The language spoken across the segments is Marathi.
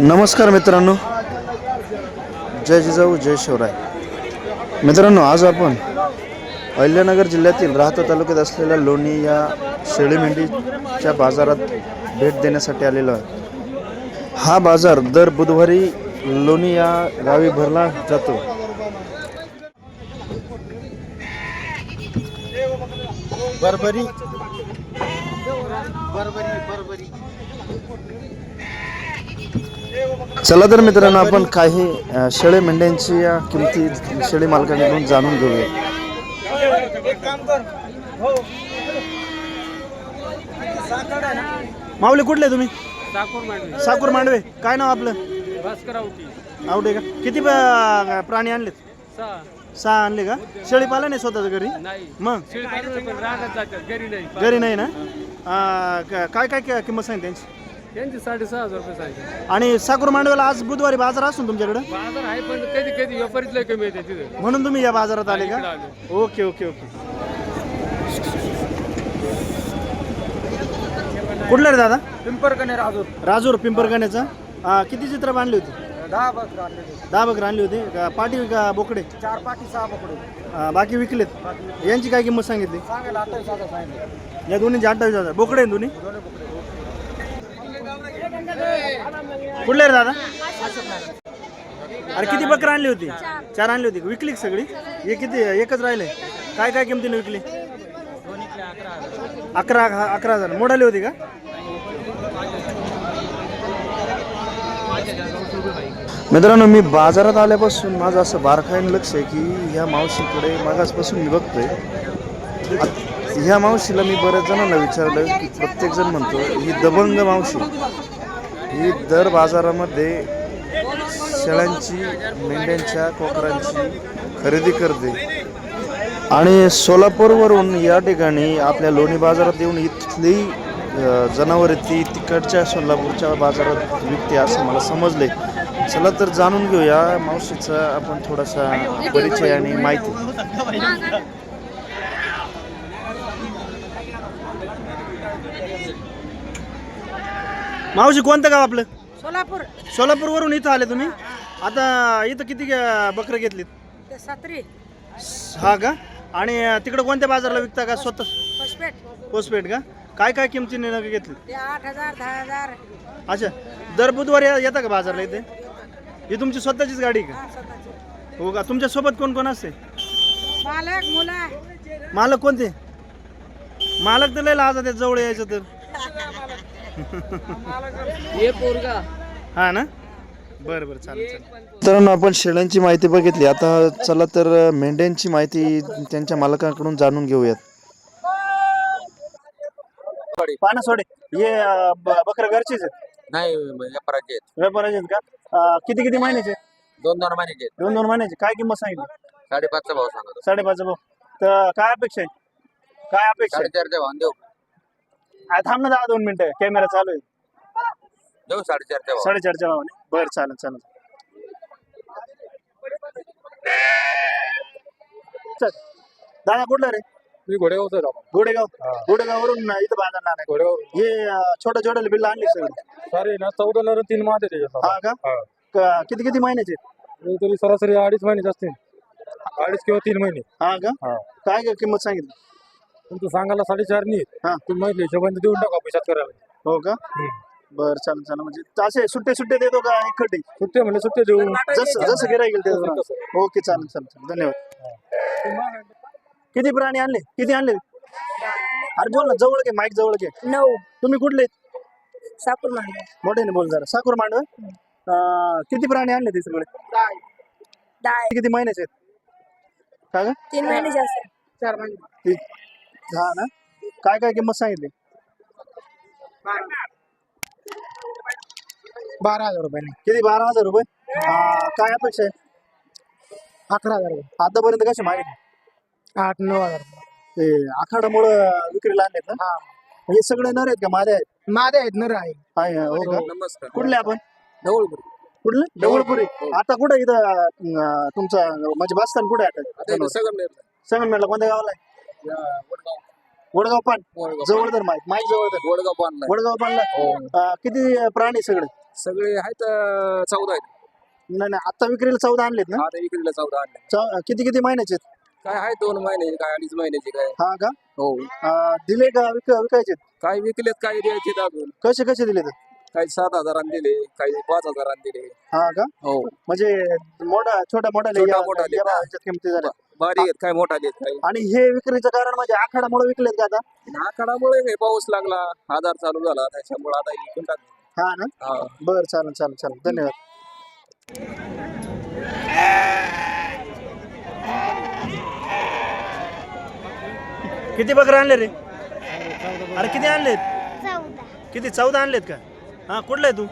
नमस्कार मित्रांनो. जय जिजाऊ जय शिवराय. मित्रांनो आज आपण अहिल्यानगर जिल्ह्यातील राहता तालुक्यात असलेल्या लोणी या शेळी मेंढीच्या बाजारात भेट देण्यासाठी आलेलो आहे. हा बाजार दर बुधवारी लोणी या गावी भरला जातो. बरबरी. बरबरी बरबरी. चला तर मित्रांनो आपण काही शेळे मेंढ्यांची या किमती शेळी मालकांकडून जाणून घेऊया. एक काम कर. हो. माऊली कुठले तुम्ही? साकूर मांडवी. साकूर मांडवे. काय नाव आपलं? आवडे का? किती प्राणी आणलेत? सहा. सहा आणले का? शेळी पालन आहे स्वतःच घरी? नाही. मग? घरी नाही. घरी नाही ना? काय काय किंमत सांगितली त्यांची? त्यांची साडेसहा हजार रुपये सांगितले. आणि साकूर मांडव्याला आज बुधवारी बाजार असून तुमच्याकडे? बाजार आहे पण कधी कधी व्यापारीच लय कमी येते तिथे. म्हणून तुम्ही या बाजारात आले का. Okay okay okay. कुठला रे दादा? पिंपरकणे राजूर. राजूर पिंपरगाण्याचा आ, किती चित्र बांधली होती? दहा बस दहा बकरं आणली होती. का पाटी का बोकडे? चार पाठी सहा पकडू आ, बाकी विकलेत? यांची काय किंमत सांगितली? सांगायला अठ्ठावीस हजार सांगितलं. या दोन्हीचे अठ्ठावीस हजार. बोकडे आहे दोन्ही? दोन्ही पकडू कुठले रे दादा? अरे किती बकरं आणली होती? चार आणली होती. विकली का सगळी? हे किती एकच राहिले. काय काय किमतीने विकली? अकरा अकरा हजार. मोडाली होती का? मित्रांनो मी बाजारात आल्यापासून माझं असं बारकाईनं लक्ष आहे की ह्या मावशीकडे मागासपासून मी बघतोय. ह्या मावशीला मी बऱ्याच जणांना विचारलं की प्रत्येकजण म्हणतो ही दबंग मावशी. ही दर बाजारामध्ये शेळ्यांची मेंढ्यांच्या कोकरांची खरेदी करते. आणि सोलापूरवरून या ठिकाणी आपल्या लोणी बाजारात येऊन इथली जनावरे ती तिकडच्या सोलापूरच्या बाजारात विकते असं मला समजले. चला तर जाणून घेऊया मावशीचा आपण थोडासा परिचय आणि माहिती. मावशी कोणतं गाव आपलं? सोलापूर. सोलापूरवरून इथं आले तुम्ही? आता इथं किती बकरं घेतलीत? ते सत्री. हा का? आणि तिकडं कोणत्या बाजारला विकता का? स्वतः? पोस्टपेड. का? काय काय किमतीने नग घेतली? ते आठ हजार दहा हजार. अच्छा. दर बुधवारी या- येता का बाजारला इथे? ही तुमची स्वतःचीच गाडी आहे स्वतःचे. का? हो का? तुमच्यासोबत कोण कोण असते? मालक मुलं. मालक कोणते? मालक तर लय लाजा त्या जवळ यायचं तर. हा ना? बरं बरं चालेल चालेल. मित्रांनो आपण शेळ्यांची माहिती बघितली. आता चला तर मेंढ्यांची माहिती त्यांच्या मालकांकडून जाणून घेऊयात. पाना सोडे हे बकरं घरचीच आहेत? नाही व्यापाराचे आहेत. व्यापाराचे आहेत का? अ, किती किती महिन्याचे दोन दोन महिन्याचे आहेत. दोन दोन महिन्याचे. काय किंमत सांगितली? साडेपाचचा भाव सांगतो साडेपाच भाऊ तर काय अपेक्षा आहे काय अपेक्षा आहे साडेचारचा भाव देऊ. थांब ना दहा दोन मिनिटं. कॅमेरा चालू आहे. देऊ साडेचारचा भाव साडेचारच्या भावाने. बरं चालेल चालेल. चल. दादा कुठला रे? मी घोडेगावचा जाऊ गोडेगाव गोडेगाववरून इथं बाजार आणा घोडेगाव हे अं, छोट्या छोट्या बिल्ला आणली सगळी. सारे ना चौदा नर तीन माते त्याच्यात हा का? क- किती किती महिन्याचे? तरी सरासरी अडीच महिने असतील अडीच किंवा तीन महिने. हा का? हा. काय काय किंमत सांगितली? तुमचं सांगायला साडेचार नाही. हा. तुम्ही माहिती हिशोबाने देऊन टाका पैशात करायला हो का? बर चालेल चालेल. म्हणजे असे सुट्टे सुट्टे देतो का इकडे सुट्टे म्हणले सुट्टे देऊ जसं जसं गिराय गेलं तसं, ते ओके चालेल चालेल चालेल. धन्यवाद. किती प्राणी आणले? किती आणले? अरे बोल ना जवळ घे माईक जवळ घे. नऊ. तुम्ही कुठले सापूर मांडव. मोठ्याने बोल जरा. साकूर मांडव? अं, किती प्राणी आणले ते सगळे? दहा. किती महिन्याचे आहेत? का ग? तीन महिने जास्त चार महिने ती- हा ना? काय काय किंमत सांगितली? बारा हजार रुपये किती? बारा हजार रुपये? अं, काय अपेक्षा आहे? अकरा हजार रुपये. आतापर्यंत कसे मागितले? आठ नऊ हजार ते आखाडामुळं विक्रीला आणलेत ना? हे. सगळे नर आहेत का? माझे आहेत? मादे आहेत नर आहे हाय, हो का? नमस्कार. कुठले आपण? जवळ कुठले? डवळपुरी आता कुठे इथं अं, तुमचं म्हणजे बसताना कुठे आहे आता? सगळं संगमनेरला. कोणत्या गावाला आहे? वडगाव. पान वडगाव. जवळ तर माईक माईक जवळ तर वडगाव पानला वडगाव पानला किती प्राणी सगळे? सगळे आहेत अं, चौदा आहेत. नाही नाही आता विक्रीला चौदा आणलेत ना? आता विक्रीला चौदा आणले चौ- किती किती महिन्याचे आहेत? काय आहे दोन महिन्याचे काय अडीच महिन्याचे काय? हा का? हो. अं, दिले का विक विकायचे काय विकलेत काय द्यायचे अजून? कसे कसे दिले काही सात हजारांनी दिले काही पाच हजारांनी दिले. हा का? हो. म्हणजे मोठा छोटा मोठा लय छोटा या- मोठा लय. या भावाच्या किमती झाल्या. बारीक आहेत काय मोठा देत काही. आणि हे विक्रीचं कारण म्हणजे आखाडामुळे विकलेत का आता? आखाडामुळे हे पाऊस लागला आधार चालू झाला त्याच्यामुळे आता विकून टाकले. हा ना? हा. बर चालेल चालेल चालेल. धन्यवाद. किती बकरं आणले रे? अरे किती आणलेत? चौदा. किती चौदा आणलेत का? हा कुठलं आहे तू?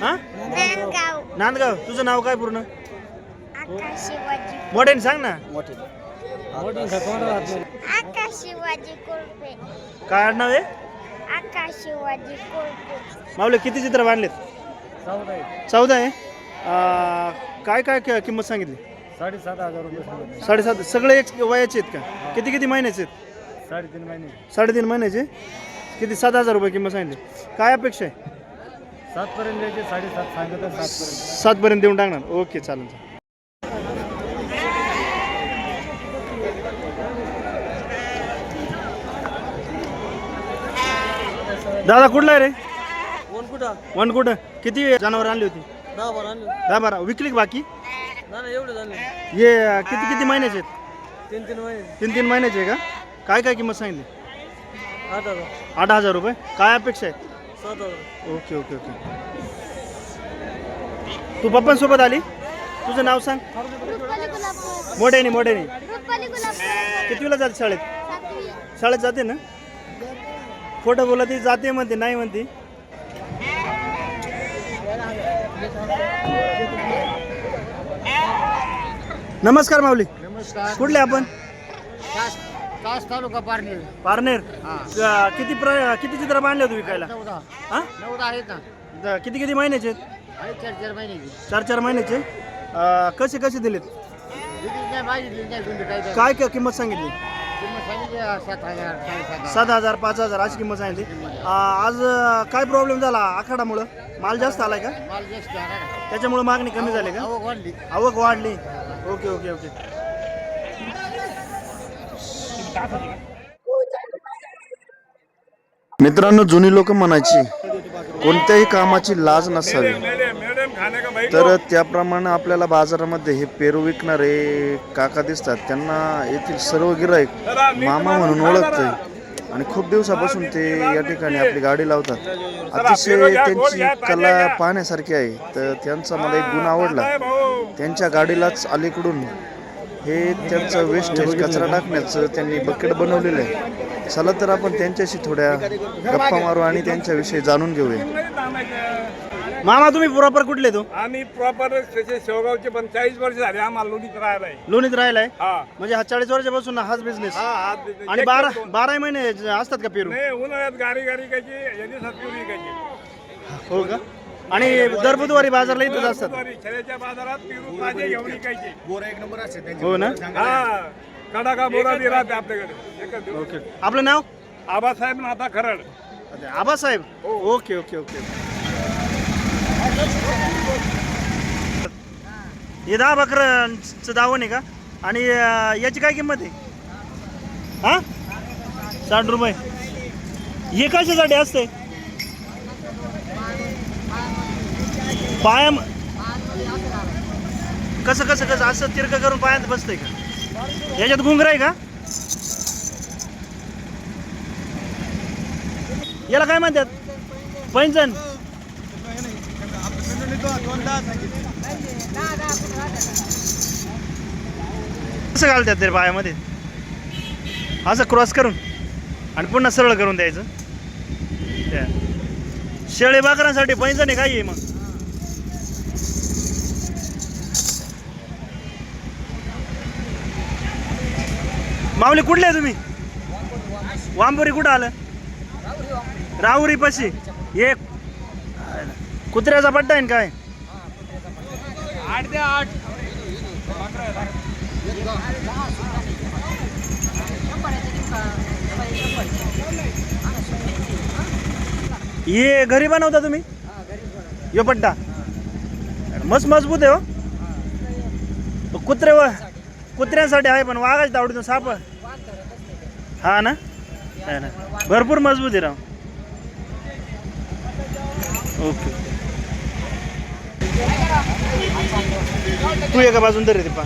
हा? नांदगाव. नांदगाव. तुझं नाव काय पूर्ण? आकाश शिवाजी. मोठ्याने सांग ना. आकाश शिवाजी कोळपे काय आडनाव आहे? आकाश शिवाजी कोळपे माऊले किती चित्र बांधलेत? चौदा आहे. आ, काय काय कि- किंमत सांगितली? साडेसात हजार रुपये साडेसात सगळे एक वयाचे आहेत का? किती किती महिन्याचे आहेत? साडेतीन महिने. साडेतीन महिन्याचे? किती? सात हजार रुपये किंमत सांगितली. काय अपेक्षा आहे? सात पर्यंत द्यायचे साडेसात सांगत सात पर्यंत सातपर्यंत देऊन टाकणार. ओके चालेल चालेल. दादा कुठला आहे रे? कोण कुठं वन कुठं किती जनावर आणली होती? दहा बारा आणले दहा बारा. विकली का बाकी? ना ना एवढे झाले. किती किती महिन्याचे आहेत? तीन तीन महिने. तीन तीन महिन्याचे आहे का? काय काय किंमत सांगितली? आठ हजार. आठ हजार रुपये? काय अपेक्षा आहे? सात हजार. Okay okay okay. तू पप्पांसोबत आली? तुझं नाव सांग. रुपाली गुलाब मोठ्याने मोठ्याने. रुपाली जाते शाळेत? सातवी. शाळेत जाते ना? खोटं बोला ती जाते म्हणते नाही म्हणते. नमस्कार माऊली. नमस्कार. कुठले आपण? कास तालुका पारनेर. पारनेर? अं, किती प्र किती चित्र बांधले होते विकायला? हा? आहेत ना. द- किती किती महिन्याचे आहेत? आहेत चार चार महिन्याची. चार चार महिन्याचे? अं, कसे कसे दिलेत? विक्री नाही मागितली नाही तुम्ही काय. काय काय किंमत सांगितली? किंमत सांगितली सात हजार साडेसात हजार. सात हजार पाच हजार अशी किंमत सांगितली. अं, आज अं, काय प्रॉब्लेम झाला आखाडामुळं? माल जास्त आलाय का? माल जास्त. त्याच्यामुळे मागणी कमी झाली का? आवक वाढली. आवक वाढली. Okay okay okay. मित्रांनो जुनी लोक म्हणायची कोणत्याही कामाची लाज नसावी. तर त्याप्रमाणे आपल्याला बाजारामध्ये हे पेरू विकणारे काका दिसतात. त्यांना येथील सर्व गिराईक मामा म्हणून ओळखते आणि खूप दिवसापासून ते या ठिकाणी आपली गाडी लावतात. अतिशय त्यांची कला पाहण्यासारखी आहे. तर त्यांचा मला एक गुण आवडला. त्यांच्या गाडीलाच अलीकडून हे त्यांचं वेस्टेज कचरा टाकण्याचं त्यांनी बकेट बनवलेलं आहे. चला तर आपण त्यांच्याशी थोड्या गप्पा मारू आणि त्यांच्याविषयी जाणून घेऊया. मामा तुम्ही प्रॉपर कुठले तो? आम्ही प्रॉपर त्याचे शेवगावचे पण चाळीस वर्ष झाले आम्हाला लोणीत राहायला आहे. लोणीत राहिलाय? हा. म्हणजे हा चाळीस वर्षापासून हाच बिझनेस हा. आणि बारा. बारा महिने असतात का पेरू? नाही उन्हाळ्यात गाडी गाडी कायची यांनी विकायची हो का? आणि दर बुधवारी बाजारला इथंच असतात. बाजारात पेरू ताजे घेऊन विकायचे. हो ना? हा कडाका बोरा बी राहते आपल्याकडे. एकच दिवस. ओके. आपलं नाव? Abasaheb Natha Kharad. Abasaheb? Okay okay okay. हे दहा बकरांचं दावण आहे का? आणि अं, याची काय किंमत आहे? हा? साठ रुपये. हे कशासाठी असते? पाया कसं कसं कसं? असं तिरकं करून पायात बसतंय का? याच्यात गुंगरा आहे का? याला काय म्हणतात? पैंजण. कसं घालतात ते पायामध्ये. असं क्रॉस करून. आणि पुन्हा सरळ करून द्यायचं. शेळे बाकरांसाठी पैंजण आहे काय आहे मग. माऊली कुठले आहे तुम्ही? वांबोरी कुठं आलं? राहुरी पशी. एक कुत्र्याचा पट्टा आहे ना काय? आठ ते आठ. हे घरी बनवता तुम्ही? यो पट्टा. मस्त मजबूत आहे हो. कुत्रे व कुत्र्यांसाठी आहे पण वाघाची आवडीतून साप. हा ना? आहे ना. भरपूर मजबूत आहे राव. ओके. तू एका बाजून तरी पा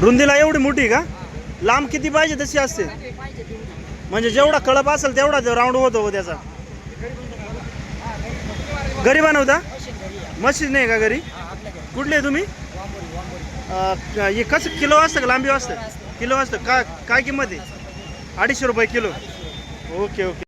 रुंदीला एवढी मोठी का? लांब किती पाहिजे तशी असते? म्हणजे जेवढा कळप असेल तेवढा राऊंड होतो हो त्याचा. घरी बनवता? मशीन नाही का घरी? कुठले तुम्ही? अं, हे कसं किलो असतं का? लांबी असतं? किलो असतं. का काय किंमत आहे? अडीचशे रुपये किलो. Okay okay.